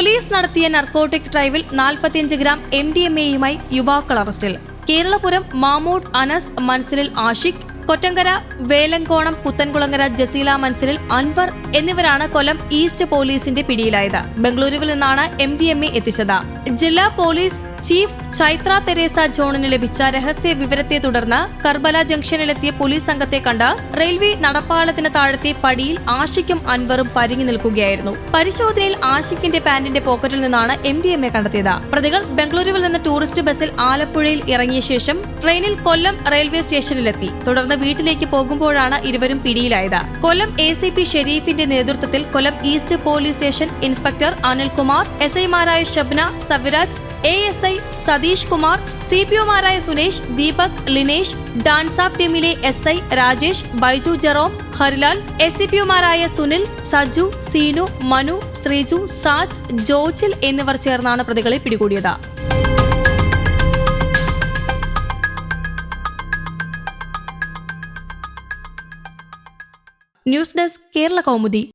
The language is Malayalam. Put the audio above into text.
പോലീസ് നടത്തിയ നർക്കോട്ടിക് ഡ്രൈവിൽ നാൽപ്പത്തിയഞ്ച് ഗ്രാം എം ഡി എം എയുമായി യുവാക്കൾ അറസ്റ്റിൽ. കേരളപുരം മാമൂട് അനസ് മൻസിലിൽ ആഷിഖ് കൊറ്റങ്കര വേലങ്കോണം പുത്തൻകുളങ്ങര ജസീല മൻസിലിൽ അൻവർ എന്നിവരാണ് കൊല്ലം ഈസ്റ്റ് പോലീസിന്റെ പിടിയിലായത്. ബംഗളൂരുവിൽ നിന്നാണ് എം ഡി എം എ എത്തിച്ചത്. ജില്ലാ പോലീസ് ചീഫ് ചൈത്ര തെരേസ ജോണിന് ലഭിച്ച രഹസ്യ വിവരത്തെ തുടർന്ന് കർബല ജംഗ്ഷനിലെത്തിയ പോലീസ് സംഘത്തെ കണ്ട് റെയിൽവേ നടപ്പാളത്തിന് താഴത്തെ പടിയിൽ ആഷിക്കും അൻവറും പരിങ്ങി നിൽക്കുകയായിരുന്നു. പരിശോധനയിൽ ആഷിക്കിന്റെ പാന്റിന്റെ പോക്കറ്റിൽ നിന്നാണ് എം ഡി എം എ കണ്ടെത്തിയത്. പ്രതികൾ ബംഗളൂരുവിൽ നിന്ന് ടൂറിസ്റ്റ് ബസ്സിൽ ആലപ്പുഴയിൽ ഇറങ്ങിയ ശേഷം ട്രെയിനിൽ കൊല്ലം റെയിൽവേ സ്റ്റേഷനിലെത്തി. തുടർന്ന് വീട്ടിലേക്ക് പോകുമ്പോഴാണ് ഇരുവരും പിടിയിലായത്. കൊല്ലം എ സി പി ഷെരീഫിന്റെ നേതൃത്വത്തിൽ Kollam east police station inspector Anilkumar S ഐമാരായ Shabna Saviraj A S I Satheesh Kumar C P ഒമാരായ Sunesh Deepak Linesh DANSAF ടീമിലെ S I Rajesh Baiju Jerome Harilal S C P ഒമാരായ Sunil Saju Seenu Manu Sreeju Saj Jojil എന്നിവർ ചേർന്നാണ് പ്രതികളെ പിടികൂടിയത്. News desk Kerala Kaumudi.